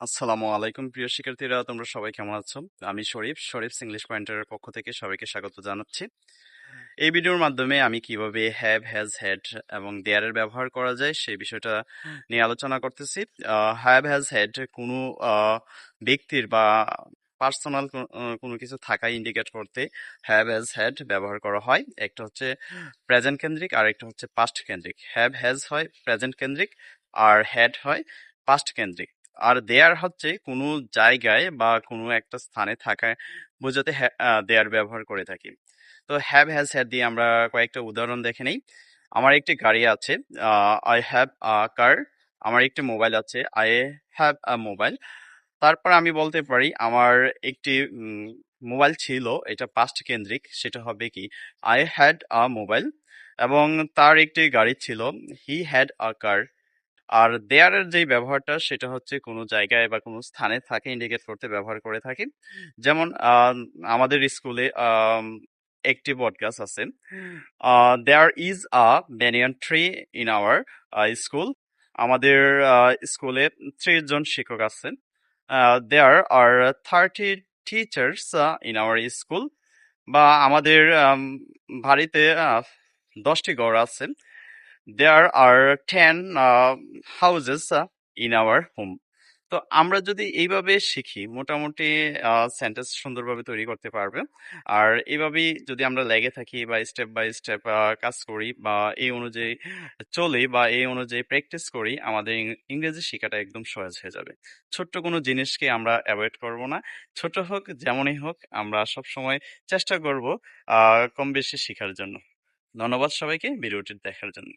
আসসালামু আলাইকুম প্রিয় শিক্ষার্থীরা, তোমরা সবাই কেমন আছো? আমি শরীফ শরীফ ইংলিশ পয়েন্টারের পক্ষ থেকে সবাইকে স্বাগত জানাচ্ছি। এই ভিডিওর মাধ্যমে আমি কীভাবে হ্যাভ হ্যাজ হ্যাড এবং দেয়ারের ব্যবহার করা যায় সেই বিষয়টা নিয়ে আলোচনা করতেছি। হ্যাভ হ্যাজ হ্যাড কোনো ব্যক্তির বা পার্সোনাল কোনো কিছু থাকা ইন্ডিকেট করতে হ্যাভ হ্যাজ হ্যাড ব্যবহার করা হয়। একটা হচ্ছে প্রেজেন্ট কেন্দ্রিক, আর একটা হচ্ছে পাস্ট কেন্দ্রিক। হ্যাভ হ্যাজ হয় প্রেজেন্ট কেন্দ্রিক, আর হ্যাড হয় পাস্ট কেন্দ্রিক। আর দেয়ার হচ্ছে কোনো জায়গায় বা কোনো একটা স্থানে থাকা বোঝাতে দেয়ার ব্যবহার করে থাকি। তো হ্যাভ হ্যাজ হ্যাড দিয়ে আমরা কয়েকটা উদাহরণ দেখে নেই। আমার একটি গাড়ি আছে আই হ্যাভ আ কার আমার একটি মোবাইল আছে আই হ্যাভ আ মোবাইল তারপর আমি বলতে পারি আমার একটি মোবাইল ছিল, এটা পাস্ট কেন্দ্রিক, সেটা হবে কি আই হ্যাড আ মোবাইল এবং তার একটি গাড়ি ছিল হি হ্যাড আ কার আর দেয়ারের যেই ব্যবহারটা, সেটা হচ্ছে কোনো জায়গায় বা কোনো স্থানে থাকে, ইন্ডিকেট করতে ব্যবহার করে থাকি। যেমন আমাদের স্কুলে একটি বট গাছ আছে there is a banyan tree in our school আমাদের স্কুলে ত্রিশ জন শিক্ষক আছেন। There are thirty teachers in our school বা আমাদের বাড়িতে দশটি ঘর আছে। There are ten houses in our home তো আমরা যদি এইভাবে শিখি, মোটামুটি সেন্টেন্স সুন্দরভাবে তৈরি করতে পারবে। আর এইভাবেই যদি আমরা লেগে থাকি বা স্টেপ বাই স্টেপ কাজ করি বা এই অনুযায়ী চলি বা এই অনুযায়ী প্র্যাকটিস করি, আমাদের ইংরেজি শেখাটা একদম সহজ হয়ে যাবে। ছোট্ট কোনো জিনিসকে আমরা অ্যাভয়েড করব না। ছোট হোক, যেমনই হোক, আমরা সব সময় চেষ্টা করব কম বেশি শেখার জন্য। ধন্যবাদ সবাইকে, ভিডিওটি দেখার জন্য।